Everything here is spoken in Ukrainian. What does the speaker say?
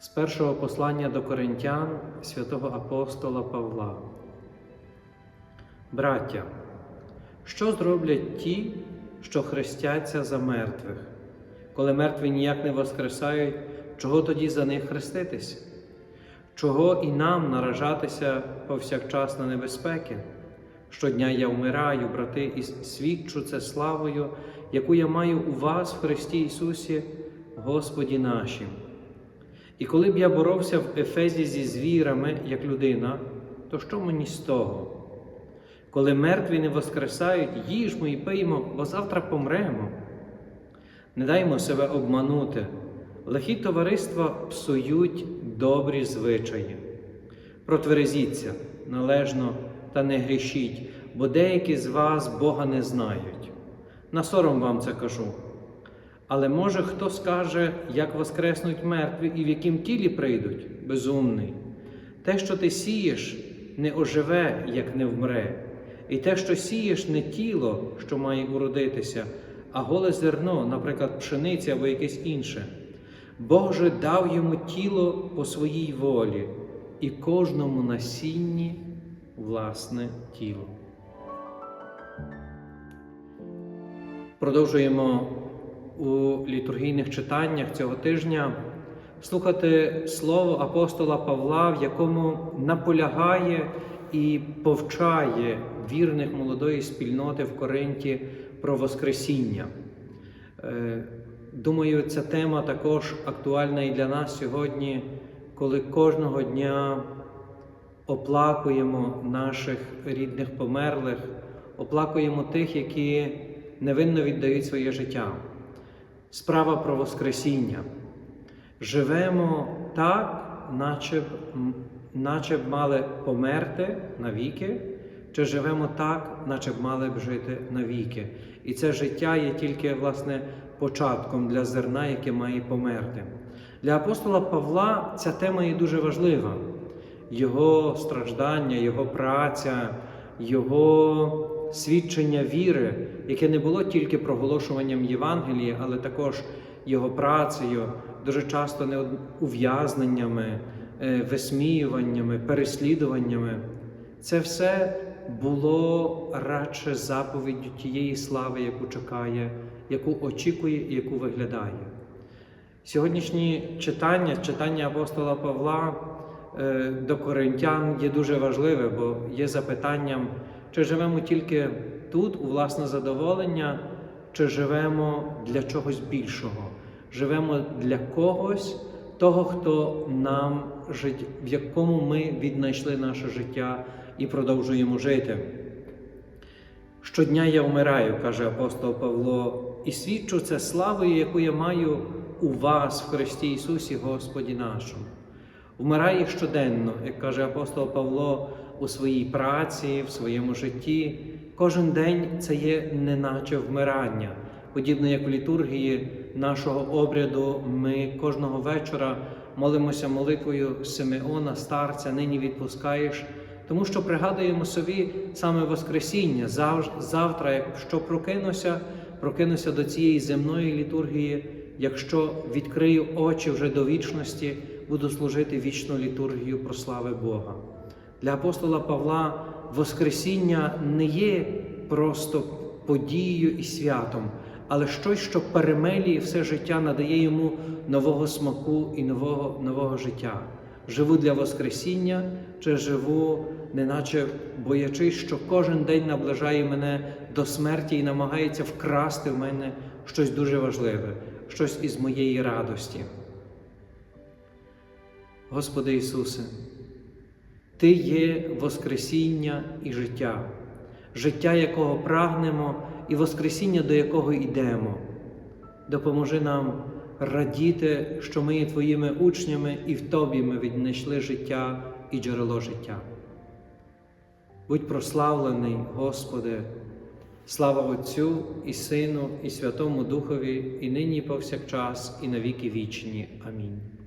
З першого послання до Коринтян святого апостола Павла. Браття, що зроблять ті, що хрестяться за мертвих? Коли мертві ніяк не воскресають, чого тоді за них хреститись? Чого і нам наражатися повсякчас на небезпеки? Щодня я вмираю, брати, і свідчу це славою, яку я маю у вас в Христі Ісусі, Господі нашим. І коли б я боровся в Ефезі зі звірами, як людина, то що мені з того? Коли мертві не воскресають, їжмо і пиймо, бо завтра помремо. Не даймо себе обманути. Лихі товариства псують добрі звичаї. Протверезіться належно та не грішіть, бо деякі з вас Бога не знають. На сором вам це кажу. Але може хто скаже, як воскреснуть мертві і в яким тілі прийдуть, безумний. Те, що ти сієш, не оживе, як не вмре, і те, що сієш, не тіло, що має уродитися, а голе зерно, наприклад, пшениця або якесь інше. Бог же дав йому тіло по своїй волі, і кожному насінні власне тіло. Продовжуємо у літургійних читаннях цього тижня слухати слово апостола Павла, в якому наполягає і повчає вірних молодої спільноти в Коринті про Воскресіння. Е, Думаю, ця тема також актуальна і для нас сьогодні, коли кожного дня оплакуємо наших рідних померлих, оплакуємо тих, які невинно віддають своє життя. Справа про Воскресіння. Живемо так, наче б, наче б мали померти навіки, чи живемо так, наче б мали б жити навіки. І це життя є тільки, власне, початком для зерна, яке має померти. Для апостола Павла ця тема є дуже важлива. Його страждання, його праця, його свідчення віри, яке не було тільки проголошуванням Євангелія, але також його працею, дуже часто не ув'язненнями, е, висміюваннями, переслідуваннями. Це все було радше заповіддю тієї слави, яку чекає, яку очікує і яку виглядає. Сьогоднішні читання, читання апостола Павла е, до коринтян є дуже важливе, бо є запитанням, чи живемо тільки тут, у власне задоволення, чи живемо для чогось більшого, живемо для когось, того, хто нам жить, в якому ми віднайшли наше життя і продовжуємо жити. Щодня я вмираю, каже апостол Павло, і свідчу це славою, яку я маю у вас в Христі Ісусі, Господі нашому. Вмирає щоденно, як каже апостол Павло у своїй праці, в своєму житті. Кожен день це є неначе вмирання. Подібно як в літургії нашого обряду, ми кожного вечора молимося молитвою Симеона, старця, нині відпускаєш, тому що пригадуємо собі саме Воскресіння. Завтра, якщо прокинуся, прокинуся до цієї земної літургії, якщо відкрию очі вже до вічності, буду служити вічну літургію про слави Бога. Для апостола Павла Воскресіння не є просто подією і святом, але щось, що перемелює все життя, надає йому нового смаку і нового, нового життя. живу для Воскресіння, чи живу, неначе боячись, що кожен день наближає мене до смерті і намагається вкрасти в мене щось дуже важливе, щось із моєї радості. Господи Ісусе, Ти є Воскресіння і життя, життя, якого прагнемо, і Воскресіння, до якого йдемо. Допоможи нам радіти, що ми є Твоїми учнями, і в Тобі ми віднайшли життя і джерело життя. Будь прославлений, Господи, слава Отцю і Сину, і Святому Духові, і нині, і повсякчас, і на віки вічні. Амінь.